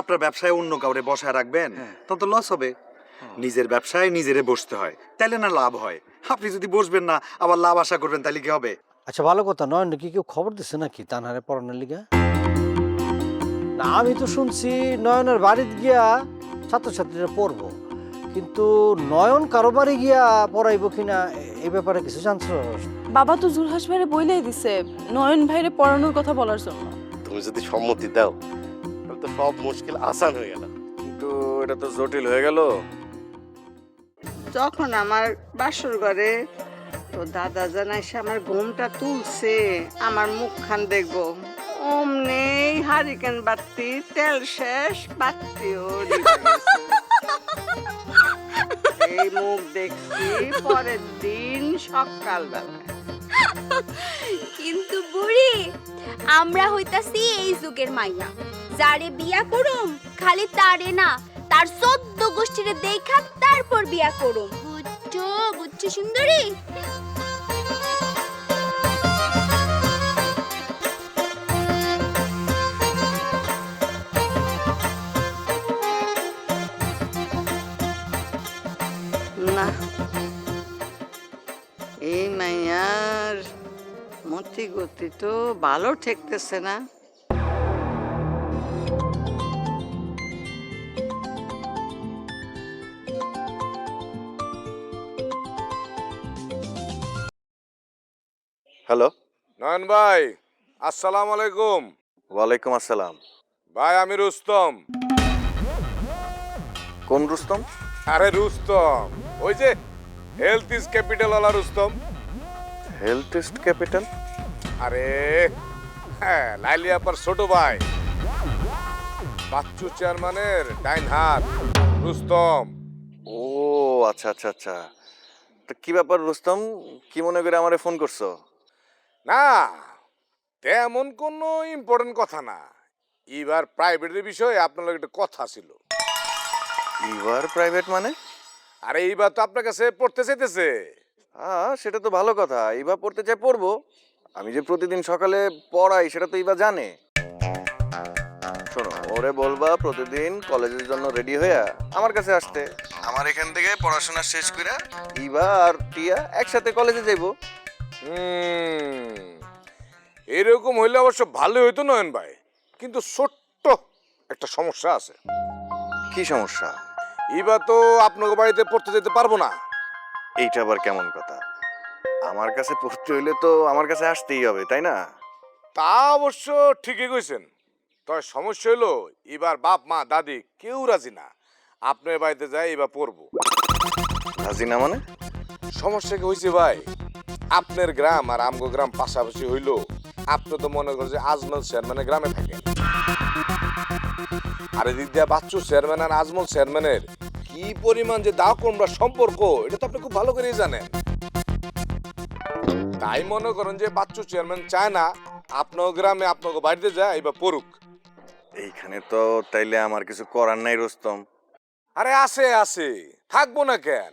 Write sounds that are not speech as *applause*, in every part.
আপনার ব্যবসায় অন্য কাউরে বসায় রাখবেন তখন তো লস হবে। নিজের ব্যবসায় নিজেরে বসতে হয় তাইলে না লাভ হয়। আপনি যদি বসবেন না আবার লাভ আশা করবেন তাহলে কি হবে? আচ্ছা ভালো কথা নয়ন কি কেউ খবর দিছে নাকি তানহারে পড়ানোর লিগা? না আমি তো শুনছি নয়নের বাড়িতে গিয়া ছাত্রছাত্রীরা পড়ব কিন্তু নয়ন কারও বাড়ি গিয়া পড়াইবো কিনা এ- এই ব্যাপারে কিছু জানছো? বাবা তো জুলহাস ভাইরে বইলেই দিছে নয়ন ভাইরে পড়ানোর কথা বলার জন্য। তুমি যদি সম্মতি দাও তাহলে তো সব মুশকিল আসান হয়ে গেল। কিন্তু এটা তো জটিল হয়ে গেল। যখন আমার বাসর ঘরে তো দাদা জানাই সে আমার ঘুমটা তুলছে আমার মুখখান দেখব। অমনি হারিকেন বাতি তেল শেষ বাতিও এই মুখ দেখছি পরের দিন সকালবেলা কিন্তু বুড়ি আমরা হইতাছি এই যুগের মাইয়া। যারে বিয়া করুম, খালি তারে না, তার চোদ্দ গোষ্ঠীরে দেখা তারপর বিয়া করুম। বুঝছ বুঝছ সুন্দরী? না। এই মাইয়ার মতি গতি তো ভালো ঠেকতেছে না। হ্যালো। নয়ন ভাই আসসালাম আলাইকুম। ওয়ালাইকুম আসসালাম। ভাই আমি রুস্তম। কোন রুস্তম? আরে রুস্তম ওই যে হেলথ ইজ ক্যাপিটাল ওয়ালা রুস্তম। হেলথ টেস্ট ক্যাপিটাল আরে হ্যাঁ লাইলিয়া পার ছোট ভাই। বাচ্চু চেয়ারম্যানের ডাইন হাত রুস্তম। ও আচ্ছা আচ্ছা আচ্ছা। তো কি ব্যাপার রুস্তম? কি মনে করে আমারে ফোন করছ? না তেমন কোনো ইম্পর্টেন্ট কথা না। এবার প্রাইভেটের বিষয়ে আপনার লগে একটা কথা ছিল। ইভার প্রাইভেট মানে? আরে এইবার তো আপনার কাছে পড়তে চাইতেছে। হ্যাঁ সেটা তো ভালো কথা। ইভা পড়তে চাই পড়ব। আমি যে প্রতিদিন সকালে পড়াই সেটা তো ইভা জানে। শোনো ওরে বলবা প্রতিদিন কলেজের জন্য রেডি হইয়া আমার কাছে আসতে। আমার এখান থেকে পড়াশোনা শেষ করে ইভা আর টিয়া একসাথে কলেজে যাইবো। এরকম হইলে অবশ্য ভালোই হইতো নয়ন ভাই কিন্তু ছোট্ট একটা সমস্যা আছে। কি সমস্যা? এবার তো আপনাকে বাড়িতে পড়তে যেতে পারব না। এইটা আবার কেমন কথা? আমার কাছে পড়তে হইলে তো আমার কাছে আসতেই হবে তাই না? তা অবশ্য ঠিকই কইছেন। তবে সমস্যা হলো এবার বাপ মা দাদি কেউ রাজি না। আপনার বাড়িতে যাই এবার পড়ব। রাজি না মানে? সমস্যা কি হয়েছে ভাই? আপনার গ্রাম আর আমগো গ্রাম পাশাপাশি হইল আপনি তো মনে করেন যে আজমল চেয়ারম্যানের গ্রামে থাকেন। আর এদিক দিয়ে বাচ্চু চেয়ারম্যান আর আজমল চেয়ারম্যানের কি পরিমাণ যে দাও কোমরা সম্পর্ক এটা তো আপনি খুব ভালো করেই জানেন। তাই মনে করেন যে বাচ্চু চেয়ারম্যান চায় না আপনার গ্রামে আপনাকে বাড়িতে যায় এবার পড়ুক। এইখানে তো তাইলে আমার কিছু করার নাই রুস্তম। আরে আছে আছে। থাকব না কেন?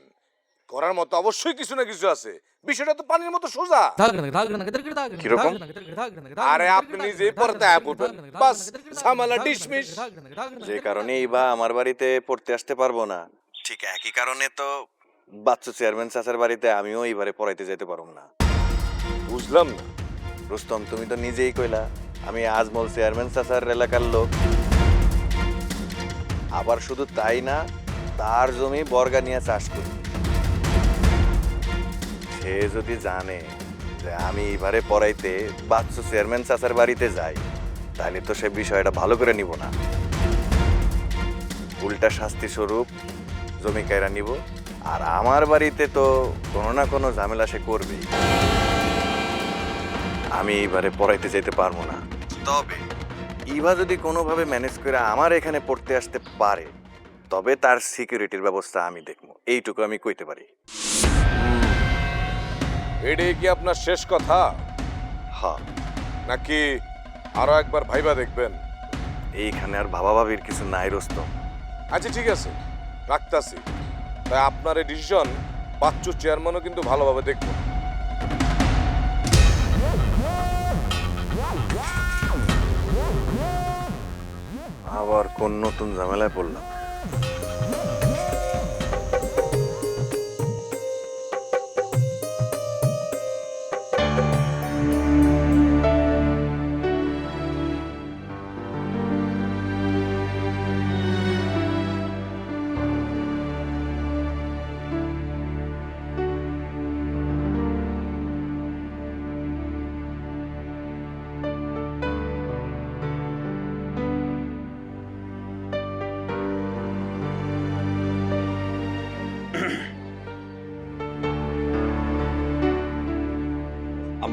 করার মতো অবশ্যই কিছু না কিছু আছে। বিষয়টা তো পানির মতো সোজা। কীরকম? আরে আপনি নিজেই পড়তে পড়বেন। বাস ঝামেলা ডিসমিস। যে কারণে ইভা আমার বাড়িতে পড়তে আসতে পারব না। ঠিক একই কারণে তো বাচ্চু চেয়ারম্যান চাচার বাড়িতে আমিও এইবারে পড়াইতে যেতে পারব না। বুঝলাম। না রুস্তম তুমি তো নিজেই কইলা আমি আজমল চেয়ারম্যান চাচার এলাকার লোক। আবার শুধু তাই না তার জমি বর্গা নিয়ে চাষ করি। সে যদি জানে যে আমি এবারে পড়াইতে বাচ্চু চেয়ারম্যান চাচার বাড়িতে যাই, তাহলে তো সে বিষয়টা ভালো করে নিব না। উল্টা শাস্তি স্বরূপ জমি কায়রা নিব, আর আমার বাড়িতে তো কোনো না কোনো ঝামেলা সে করবেই। আমি এবারে পড়াইতে যেতে পারব না। তবে ইভা যদি কোনোভাবে ম্যানেজ করে আমার এখানে পড়তে আসতে পারে, তবে তার সিকিউরিটির ব্যবস্থা আমি দেখব। এইটুকু আমি কইতে পারি। এটাই কি আপনার শেষ কথা? হ্যাঁ। নাকি আরও একবার ভাইবা দেখবেন? এইখানে আর ভাবা ভাবির কিছু নাই রস্তম আচ্ছা ঠিক আছে। রাখতাছি। তাই আপনার এই ডিসিশন বাচ্চু চেয়ারম্যানও কিন্তু ভালোভাবে দেখব। আবার কোন নতুন ঝামেলায় পড়লাম।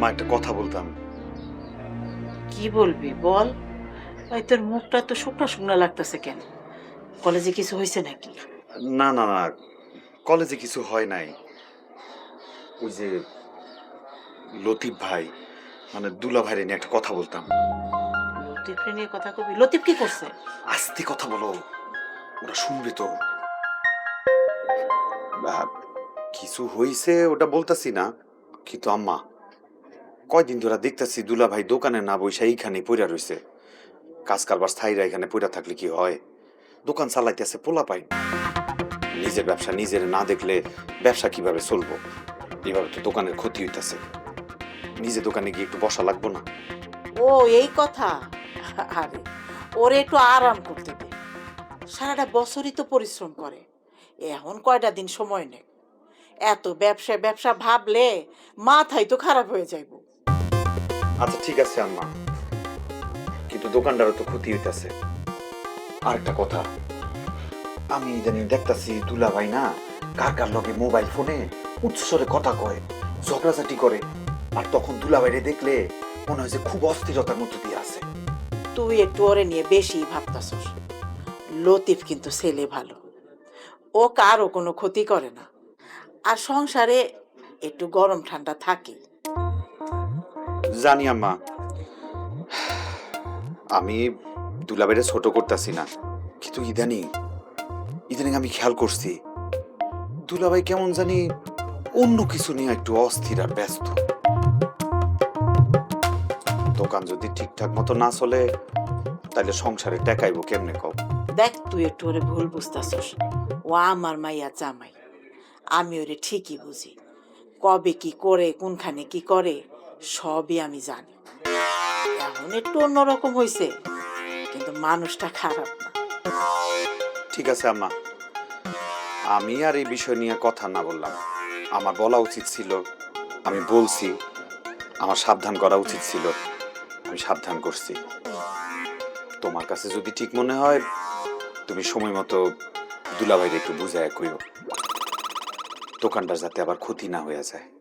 আম্মা একটা কথা বলতাম। কি বলবি? বল। ওই তোর মুখটা তো শুকনা শুকনা লাগতেছে কেন? কলেজে কিছু হয়েছে নাকি? না না না। কলেজে কিছু হয় নাই। ওই যে লতিফ ভাই মানে দুলা ভাইরে নিয়ে একটা কথা বলতাম। লতিফ নিয়ে কথা কবি? লতিফ কি করছে? আস্তে কথা বলো। ওরা শুনবে তো। কিছু হয়েছে ওটা বলতাছি না। কিন্তু আম্মা কয়দিন ধরে দেখতাছি দুলা ভাই দোকানে না বইসা এইখানে পইরা রয়েছে কাজ কারবার স্থায়ীরা এখানে পইরা থাকলে কি হয়? দোকান চালাইতেছে পোলা পাই নিজের ব্যবসা নিজের না দেখলে ব্যবসা কীভাবে চলবো? এভাবে তো দোকানের ক্ষতি হইতেছে। নিজে দোকানে গিয়ে একটু বসা লাগবো না। ও, এই কথা? আরে, ওরে একটু আরাম করতে দে। সারাটা বছরই তো পরিশ্রম করে। এখন কয়টা দিন সময় নেই এত ব্যবসা ব্যবসা ভাবলে মাথায় তো খারাপ হয়ে যাইব। আচ্ছা ঠিক আছে, আম্মা। কিন্তু দোকানদারও তো ক্ষতি হইতাছে। আরেকটা কথা। আমি ইদানিং দেখতাছি দুলা ভাই না কার কার লগে মোবাইল ফোনে উচ্চস্বরে কথা কয়, ঝগড়াঝাটি করে। আর তখন দুলা ভাইরে দেখলে মনে হয় যে খুব অস্থিরতার মধ্যে দিয়ে আছে। তুই একটু ওরে নিয়ে বেশি ভাবতাছস। লতিফ কিন্তু ছেলে ভালো। ও কারও কোনো ক্ষতি করে না। আর সংসারে একটু গরম ঠান্ডা থাকে। জানি আম্মা। আমি দুলাভাইরে ছোট করতেছি না। কিন্তু ইদানিং ইদানিং আমি খেয়াল করছি, দুলাভাই কেমন জানি অন্য কিছু নিয়ে একটু অস্থির আর ব্যস্ত। দোকান যদি ঠিকঠাক মতো না চলে তাহলে সংসারে টেকাইবো কেমনে কও? দেখ, তুই একটু ওরে ভুল বুঝতাছস। ও আমার মাইয়া জামাই। আমি ওরে ঠিকই বুঝি। কবে কি করে, কোনখানে কি করে? সবই আমি জানি। এখন একটু অন্যরকম হয়েছে কিন্তু মানুষটা খারাপ না। ঠিক আছে, আম্মা। আমি আর এই বিষয় নিয়ে কথা না বললাম। আমার বলা উচিত ছিল, আমি বলছি, আমার সাবধান করা উচিত ছিল, আমি সাবধান করছি। তোমার কাছে যদি ঠিক মনে হয়, তুমি সময় মতো দুলাভাইরে একটু বুঝায় কইও। দোকানটার যাতে আবার ক্ষতি না হয়ে যায়।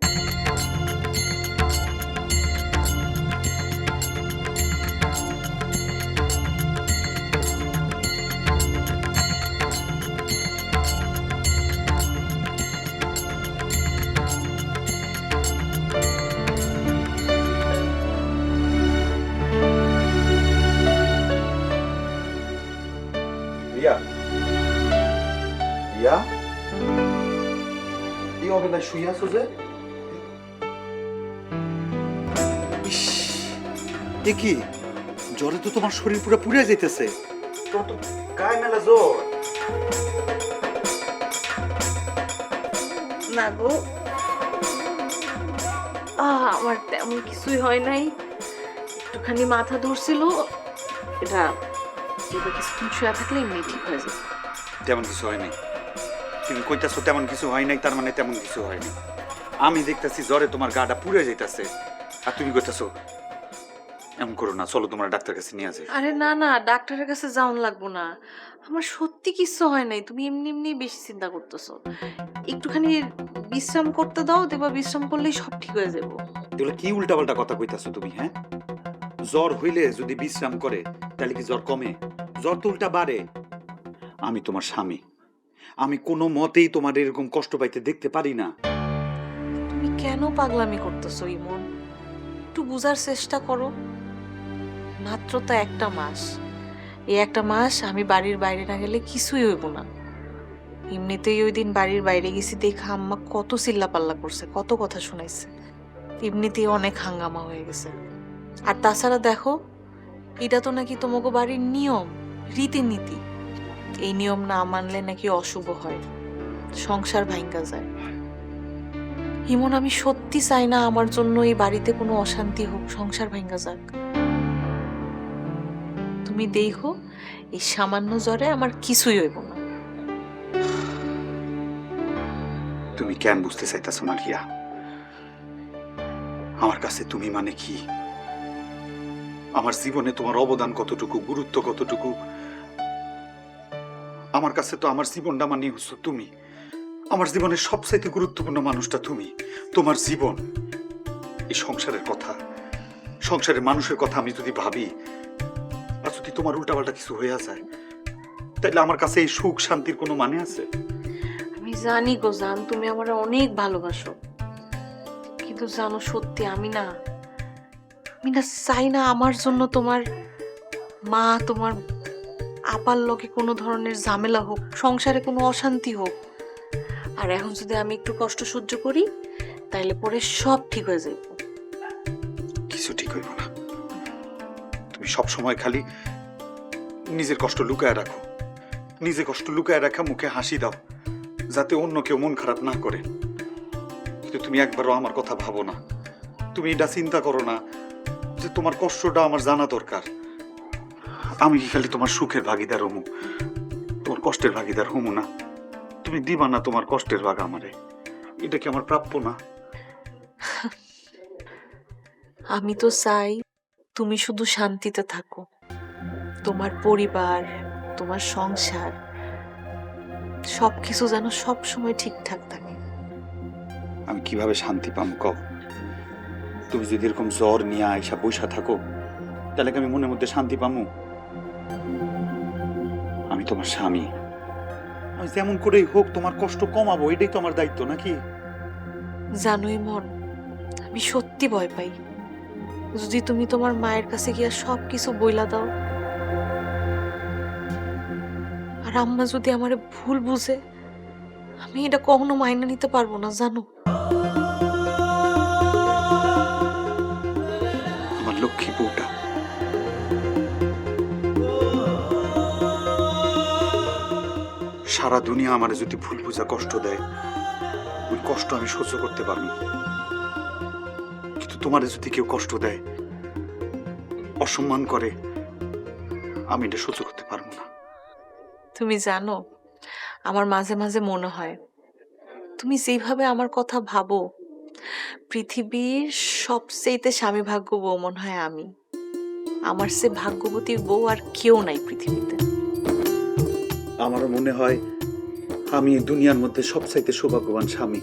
অবেলায় শুয়ে আছো যে এ কি জ্বরে তো তোমার শরীর পুরো পুড়ে যাইতেছে তোমার তো গায়ে মেলা জ্বর না গো আহ, আমার তেমন কিছুই হয় নাই। একটুখানি মাথা ধরছিল। এটা এবার কিছুক্ষণ শুয়ে থাকলে এমনি ঠিক হয়ে যাবে তেমন কিছু হয় নাই। তুমি কইতাছো তেমন কিছু হয় নাই তার মানে তেমন কিছু হয়নি আমি দেখতেছি জ্বরে তোমার গাটা পুড়ে যাইতাছে। আর তুমি কইতাছো এমন করো না চলো তোমার ডাক্তার কাছে নিয়ে যাই। আরে না না ডাক্তারের কাছে যাওন লাগবো না। আমার সত্যি কিছু হয় নাই তুমি এমনি এমনি বেশি চিন্তা করতেছো। একটুখানি বিশ্রাম করতে দাও দেখবা বিশ্রাম করলেই সব ঠিক হয়ে যাব। এগুলো কি উল্টাপাল্টা কথা কইতাছো তুমি হ্যাঁ? জ্বর হইলে যদি বিশ্রাম করে তাহলে কি জ্বর কমে? জ্বর তো উল্টা বাড়ে। আমি তোমার স্বামী। আমি কোনো মতেই তোমার এরকম কষ্ট পাইতে দেখতে পারি না। তুমি কেন পাগলামি করতেছো, ইমন? একটু বুঝার চেষ্টা করো। মাত্র তো একটা মাস। এই একটা মাস আমি বাড়ির বাইরে না গেলে কিছুই হইব না। এমনিতেই ওই দিন বাড়ির বাইরে গেছি দেখা আম্মা কত চিল্লাপাল্লা করছে, কত কথা শুনাইছে। এমনিতেই অনেক হাঙ্গামা হয়ে গেছে। আর তাছাড়া দেখো, এটা তো নাকি তোমাকে বাড়ির নিয়ম, রীতিনীতি। এই নিয়ম না মানলে নাকি অশুভ হয়। সংসার ভাঙ্গা যায়। হিমন আমি সত্যি চাই না আমার জন্য এই বাড়িতে কোনো অশান্তি হোক, সংসার ভেঙ্গা যাক। তুমি দেখো এই সামান্য জ্বরে আমার কিছুই হইব না। তুমি কেন বুঝতে চাইতেছো না রিয়া আমার কাছে তুমি মানে কি? আমার জীবনে তোমার অবদান কতটুকু, গুরুত্ব কতটুকু আমার কাছে তো আমার জীবনটা মানে হচ্ছে তুমি। আমার জীবনের সবচাইতে গুরুত্বপূর্ণ মানুষটা তুমি। তোমার জীবন, এই সংসারের কথা, সংসারের মানুষের কথা আমি যদি ভাবি, আর যদি তোমার উল্টাপাল্টা কিছু হয়ে যায়, তাইলে আমার কাছে এই সুখ শান্তির কোনো মানে আছে? আমি জানি গো জান, তুমি আমার অনেক ভালোবাসো। কিন্তু জানো সত্যি আমি না আমি না চাই না আমার জন্য তোমার মা, তোমার আপার লগে কোনো ধরনের ঝামেলা হোক, সংসারে কোনো অশান্তি হোক, আর এখন যদি আমি একটু কষ্ট সহ্য করি, তাইলে পরে সব ঠিক হয়ে যাবে কিছু ঠিক হইব না। তুমি সব সময় খালি নিজের কষ্ট লুকায় রাখো। নিজে কষ্ট লুকায় রাখা মুখে হাসি দাও, যাতে অন্য কেউ মন খারাপ না করে। কিন্তু তুমি একবারও আমার কথা ভাবো না। তুমি এটা চিন্তা করো না যে তোমার কষ্টটা আমার জানা দরকার। আমি কি খালি তোমার সুখের ভাগিদার হমু। তোমার কষ্টের ভাগিদার হমু না। তুমি দিবা না তোমার কষ্টের ভাগ আমারে। এটা কি আমার প্রাপ্য না? *laughs* আমি তো চাই তুমি শুধু শান্তিতে থাকো। তোমার পরিবার তোমার সংসার সব কিছু যেন সব সময় ঠিকঠাক থাকে। আমি কীভাবে শান্তি পাম কও? তুমি যদি এরকম জ্বর নিয়ে আইসা বৈশা থাকো তাহলে কি আমি মনের মধ্যে শান্তি পামু? আমি তোমার স্বামী। আমি যেমন করেই হোক তোমার কষ্ট কমাবো এটাই তো আমার দায়িত্ব নাকি? জানোই মন আমি সত্যি ভয় পাই। যদি তুমি তোমার মায়ের কাছে গিয়া সব কিছু বইলা দাও আর আম্মা যদি আমার ভুল বুঝে আমি এটা কখনো মাইনে নিতে পারব না জানো? সারা দুনিয়া আমার যদি ভুল বুঝা কষ্ট দেয় ওই কষ্ট আমি সহ্য করতে পারব কিন্তু তোমার যদি কেউ কষ্ট দেয় অসম্মান করে আমি এটা সহ্য করতে পারব না। তুমি জানো আমার মাঝে মাঝে মনে হয় তুমি যেভাবে আমার কথা ভাবো পৃথিবীর সবচেয়েতে স্বামী ভাগ্য বউ মনে হয় আমি। আমার সে ভাগ্যবতী বউ আর কেউ নাই পৃথিবীতে। আমারও মনে হয় আমি দুনিয়ার মধ্যে সবচাইতে সৌভাগ্যবান স্বামী।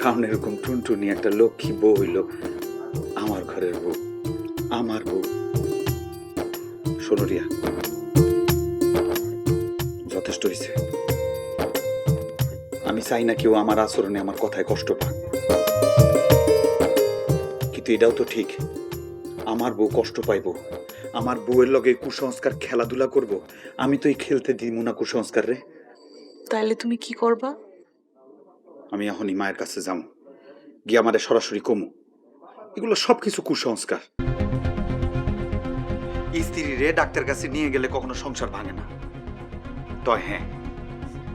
কারণ এরকম টুনটুনি একটা লক্ষ্মী বউ হইল আমার ঘরের বউ, আমার বউ। সোনরিয়া যথেষ্ট হয়েছে আমি চাই না কেউ আমার আচরণে আমার কথায় কষ্ট পাক। কিন্তু এটাও তো ঠিক, আমার বউ কষ্ট পাইব। আমার বউয়ের লগে কুসংস্কার খেলাধুলা করব? আমি তো এই খেলতে দিব না কুসংস্কার রে। তাইলে তুমি কি করবা? আমি এখনই মায়ের কাছে যাম। গিয়ে আমারে সরাসরি কমু। এগুলো সব কিছু কুসংস্কার। স্ত্রী রে ডাক্তার কাছে নিয়ে গেলে কখনো সংসার ভাঙে না। তয় হ্যাঁ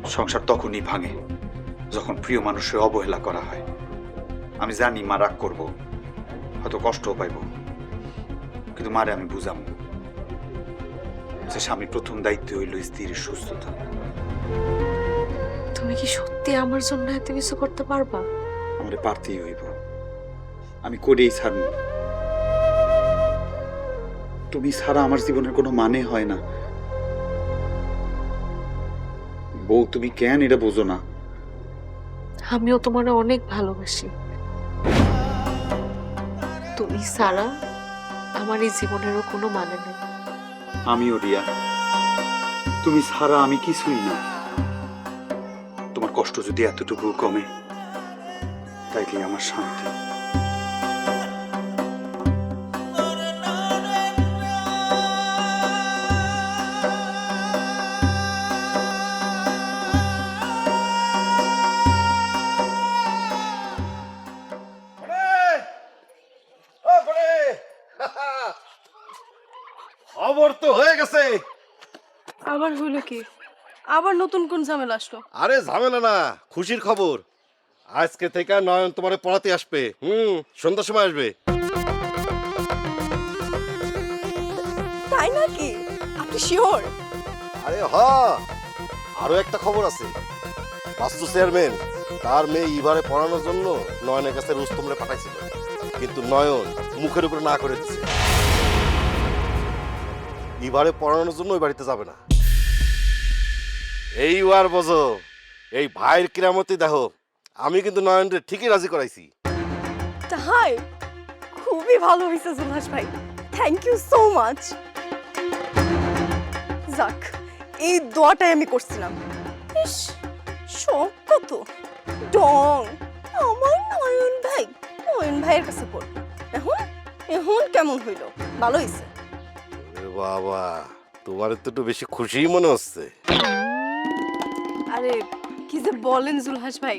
সংসার তখনই ভাঙে যখন প্রিয় মানুষের অবহেলা করা হয়। আমি জানি মা রাগ করব হয়তো কষ্টও পাইব। কিন্তু মারে আমি বুঝাম। যে স্বামীর প্রথম দায়িত্ব হইল স্ত্রীর সুস্থতা। তুমি কি সত্যি আমার জন্য এত কিছু করতে পারবা? আমারে পারতেই হইব। আমি করেই ছাড়ব। তুমি ছাড়া আমার জীবনের কোনো মানে হয় না। বউ তুমি কেন এটা বোঝো না? আমিও তোমার অনেক ভালোবাসি। তুমি ছাড়া আমার এই জীবনেরও কোনো মানে নেই। আমিও রিয়া। তুমি ছাড়া আমি কিছুই না। তোমার কষ্ট যদি এতটুকু কমে তাইলে আমার শান্তি। তো হয়ে গেছে। আবার হইল কি? আবার নতুন কোন ঝামেলা আসলো? আরে ঝামেলা না খুশির খবর। আজকে থেকে নয়ন তোমারে পড়াতে আসবে। হুম সন্ধ্যার সময় আসবে। তাই নাকি? আপনি শিওর? আরে হ আরও একটা খবর আছে। বাস্তু চেয়ারম্যান তার মেয়ে ইভারে পড়ানোর জন্য নয়নের কাছে রুস্তমরে পাঠাইছিল। কিন্তু নয়ন মুখের উপরে না করে দিছে। ইভারে পড়ানোর জন্য ওই বাড়িতে যাবে না। এই আর বোঝো, এই ভাইয়ের কিরামতি দেখো, আমি কিন্তু নয়নরে ঠিকই রাজি করাইছি। তাই খুবই ভালো হয়েছে সুভাষ ভাই। থ্যাংক ইউ সো মাচ যাক, এই দোয়াটাই আমি করছিলাম। ইস, শখ কত। ডং, আমার নয়ন ভাই, নয়ন ভাইয়ের কাছে পড় এখন এখন কেমন হইল? ভালো হয়েছে বাবা তোমার তো একটু বেশি খুশিই মনে হচ্ছে। আরে কি যে বলেন জুলহাস ভাই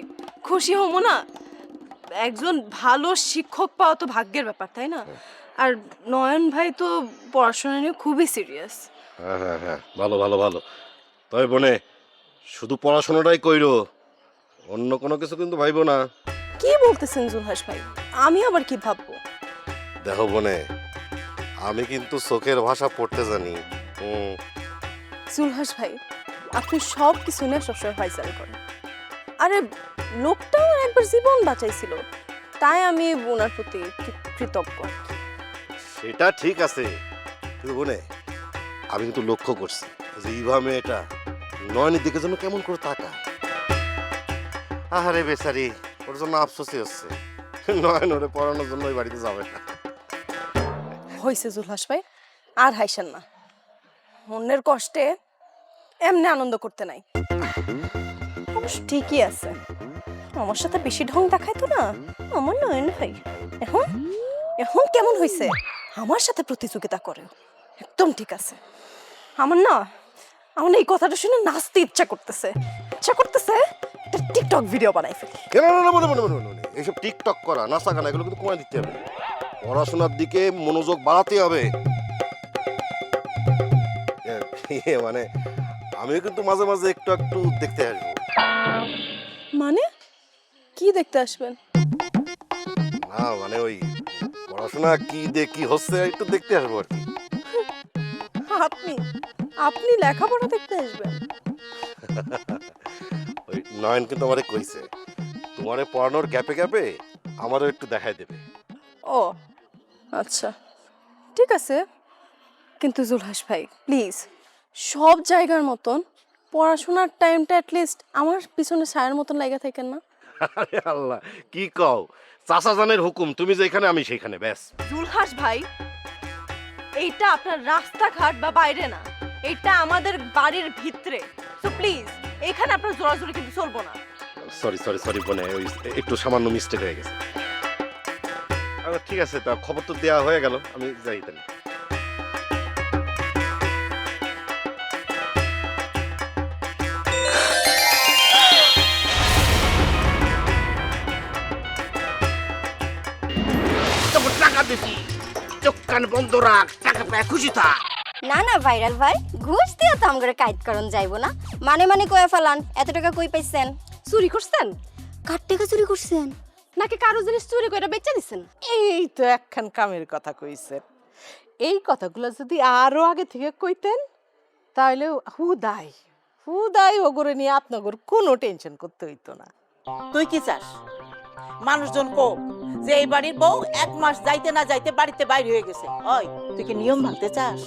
খুশি হব না? একজন ভালো শিক্ষক পাওয়া তো ভাগ্যের ব্যাপার তাই না? আর নয়ন ভাই তো পড়াশোনা নিয়ে খুবই সিরিয়াস হ্যাঁ হ্যাঁ হ্যাঁ ভালো ভালো ভালো। তবে বনে শুধু পড়াশোনাটাই কইরো অন্য কোনো কিছু কিন্তু ভাইবো না। কি বলতেছেন জুলহাস ভাই? আমি আবার কি ভাববো? দেখো বনে আমি কিন্তু চোখের ভাষা পড়তে জানি। হুম জুলহাস ভাই আপনি সব কিছু নিয়ে সবসময় ফাইসাল করেন। আরে লোকটা আমার একবার জীবন বাঁচাইছিল তাই আমি ওনার প্রতি কৃ- কৃতজ্ঞ সেটা ঠিক আছে কিন্তু বনে আমি কিন্তু লক্ষ্য করছি যে ইভা মেয়েটা নয়নের দিকে যেন কেমন করে তাকা আহারে বেচারি ওর জন্য আফসোসই হচ্ছে। নয়ন ওরে পড়ানোর জন্য ওই বাড়িতে যাবে না। হয়েছে জুলহাস ভাই, আর হাইসেন না। অন্যের কষ্টে এমনি আনন্দ করতে নাই। ঠিকই আছে। আমার সাথে বেশি ঢং দেখায় তো না। আমার নয়ন ভাই। এখন? এখন কেমন হয়েছে আমার সাথে প্রতিযোগিতা করে একদম ঠিক আছে। আমার না, আমার এই কথাটা শুনে নাচতে ইচ্ছা করতেছে। ইচ্ছা করতেছে টিকটক ভিডিও বানাই ফেলি। এইসব টিকটক করা নাচা গানা এগুলো কিন্তু কমায় দিতে হবে। পড়াশোনার দিকে মনোযোগ বাড়াতে হবে। এ, মানে আমিও কিন্তু মাঝে মাঝে একটু একটু দেখতে আসব। মানে? কি দেখতে আসবেন? না মানে ওই পড়াশোনা কি দিয়ে কি হচ্ছে একটু দেখতে আসব আর কি। আপনি আপনি লেখাপড়া দেখতে আসবেন? *laughs* ওই নয়ন কিন্তু আমারে কইছে তোমারে পড়ানোর গ্যাপে গ্যাপে আমারও একটু দেখাই দেবে। ও আচ্ছা। ঠিক আছে। কিন্তু জুলহাস ভাই প্লিজ সব জায়গার মতন পড়াশোনার টাইমটা অ্যাটলিস্ট আমার পিছনে ছায়ের মতন লাগা থাকেন না। আরে আল্লাহ কি কও? চাচা জানের হুকুম তুমি যেখানে আমি সেখানে ব্যাস। জুলহাস ভাই এইটা আপনার রাস্তাঘাট বা বাইরে না এটা আমাদের বাড়ির ভিতরে। তো প্লিজ এখানে আপনার জোরাজুরি কিন্তু চলবো না। সরি সরি সরি বোনে ওই একটু সামান্য মিস্টেক হয়ে গেছে। ঠিক আছে তা খবর তো দেওয়া হয়ে গেল আমি যাই তাহলে। না না ভাইরাল ভাই ঘুষ দিয়ে তো আমগরে কাইট করন যাইবো না। মানে মানে কয়ে ফেলান এত টাকা কই পাইছেন? চুরি করছেন? কার টাকা চুরি করছেন? নাকি কারও জিনিস চুরি করে বেচে দিছেন? এই তো একখান কামের কথা কইছেন এই কথাগুলো যদি আরও আগে থেকে কইতেন তাহলে হুদাই হুদাই ওগরে নিয়ে আপনাগর কোনো টেনশন করতে হইতো না। তুই কি চাস? মানুষজন কো যে এই বাড়ির বউ এক মাস যাইতে না যাইতে বাড়িতে বাইরে হয়ে গেছে। ওই তুই কি নিয়ম ভাঙতে চাস?